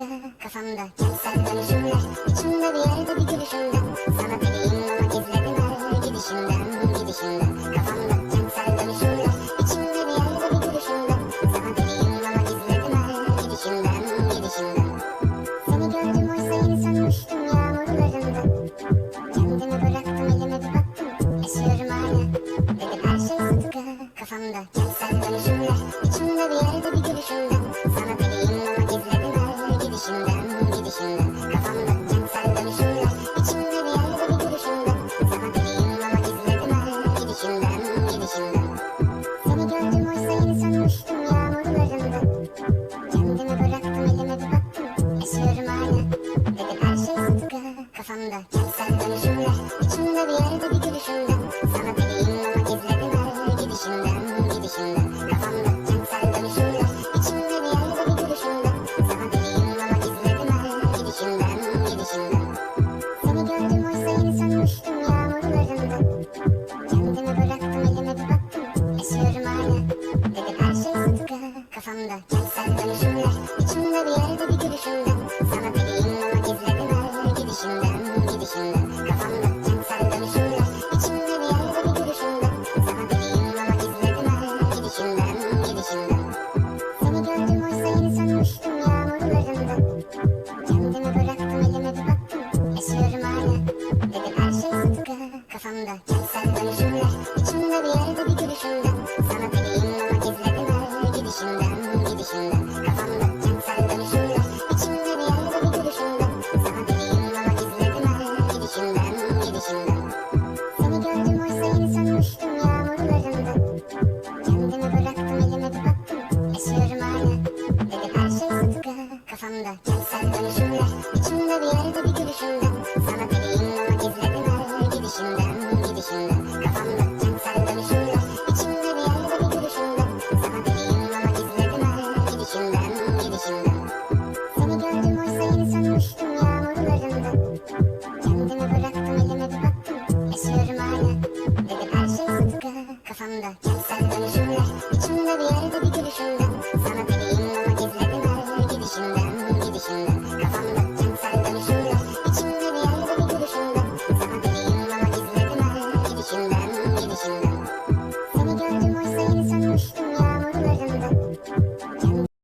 Kafamda kentsel dönüşümler İçimde bir yerde bir gülüşümden. Sana deliyim ama gizledim her gidişimden Gidişimden. Kafamda kentsel dönüşümler İçimde bir yerde bir gülüşümden. Sana deliyim ama gizledim her gidişimden Gidişimden. Seni gördüm oysa yeni sanmıştım yağmurlarında Kendimi bıraktım elime bir baktım Yaşıyorum hala. Dedim her şey sıtkı Kafamda kentsel dönüşümler İçimde bir yerde bir gülüşümden. Sana deliyim ama gizledim her gidişimden Kafamda kentsel dönüşümler İçimde bir yerde bir gülüşümden Sana deliyim ama gizledim her gidişimden Gidişimden. Seni gördüm oysa yeni sanmıştım Kafamda kentsel dönüşümler İçimde bir yerde bir gülüşümden Sana deliyim ama gizledim her gidişimden Gidişimden Kafamda kentsel dönüşümler İçimde bir yerde bir gülüşümden Sana deliyim ama gizledim her gidişimden Gidişimden Seni gördüm oysa yeni sanmıştım yağmurlarında Kendimi bıraktım elime bir baktım Yaşıyorum hala Dedim her şey sıtkı Kafamda kentsel dönüşümler İçimde bir yerde bir gülüşümden Sana deliyim her gidişimden Gidişimden Kafamda kentsel dönüşümler İçimde bir yerde bir gülüşümden Sana deliyim ama gizledim her gidişimden Gidişimden Seni gördüm oysa yeni yağmurlarında Kendimi bıraktım elime bir baktım Yaşıyorum hala Dedim her Kafamda kentsel dönüşümler İçimde bir yerde bir gülüşümden kafamda. Gel sen dönüşümle içimde bir yerde bir gülüşümden Sana deliyim